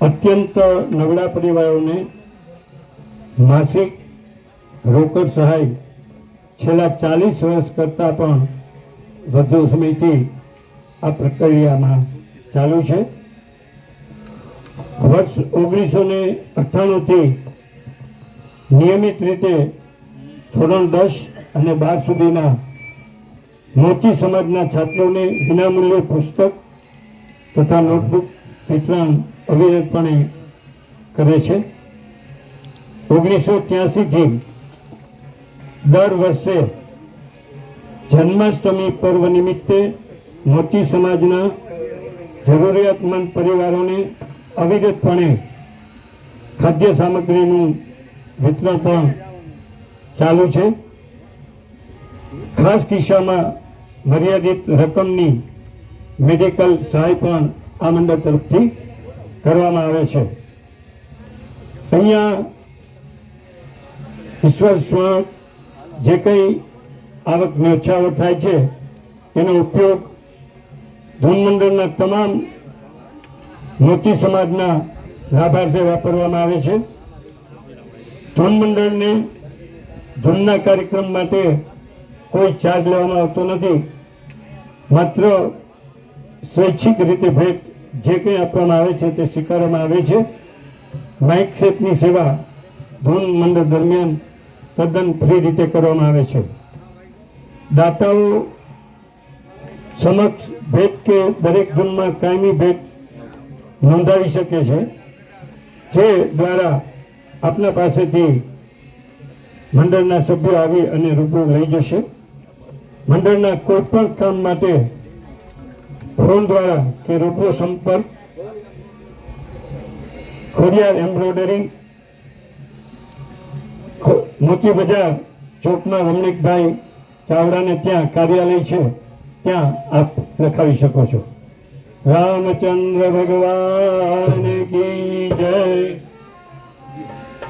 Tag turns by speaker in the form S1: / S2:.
S1: અત્યંત નબળા પરિવારોને માસિક રોકડ સહાય છેલ્લા ચાલીસ વર્ષ કરતાં પણ વધુ સમયથી આ પ્રક્રિયામાં ચાલુ છે. વર્ષ ઓગણીસો ને અઠ્ઠાણુંથી નિયમિત રીતે ધોરણ દસ અને બાર સુધીના મોચી સમાજના છાત્રોને વિનામૂલ્યે પુસ્તક તથા નોટબુક વિતરણ અવિરતપણે કરે છે. ઓગણીસો ત્યાસીથી દર વર્ષે જન્માષ્ટમી પર્વ નિમિત્તે મોચી સમાજના જરૂરિયાતમંદ પરિવારોને અવિરતપણે ખાદ્ય સામગ્રીનું વિતરણ પણ ચાલુ છે. ખાસ કિસ્સામાં મર્યાદિત રકમની મેડિકલ સહાય પણ આ મંડળ તરફથી કરવામાં આવે છે. અહીંયા ઈશ્વર જે કંઈ આવક ન્યોછાવટ થાય છે, એનો ઉપયોગ ધૂન મંડળના તમામ મોતી સમાજના લાભાર્થે વાપરવામાં આવે છે. ધૂન મંડળને ધૂનના કાર્યક્રમ માટે કોઈ ચાર્જ લેવામાં આવતો નથી. માત્ર સ્વૈચ્છિક રીતે ભેટ જે કંઈ આપવામાં આવે છે તે સ્વીકારવામાં આવે છે. માઇક સેટની સેવા ધૂન મંડળ દરમિયાન તદ્દન ફ્રી રીતે કરવામાં આવે છે. દાતાઓ સમક્ષ ભેટ કે દરેક ધૂનમાં કાયમી ભેટ નોંધાવી શકે છે. જે દ્વારા આપના પાસેથી મંડળના સભ્યો આવી અને રૂબરૂ લઈ જશે. મંડળના કોઈ પણ કામ માટે ફોન દ્વારા કે રૂબરૂ સંપર્ક, ખોડિયાર એમ્બ્રોઇડરી મોતી બજાર ચોકમાં રમણીકભાઈ ચાવડાને ત્યાં કાર્યાલય છે, ત્યાં આપ લખાવી શકો છો. રામચંદ્ર ભગવાન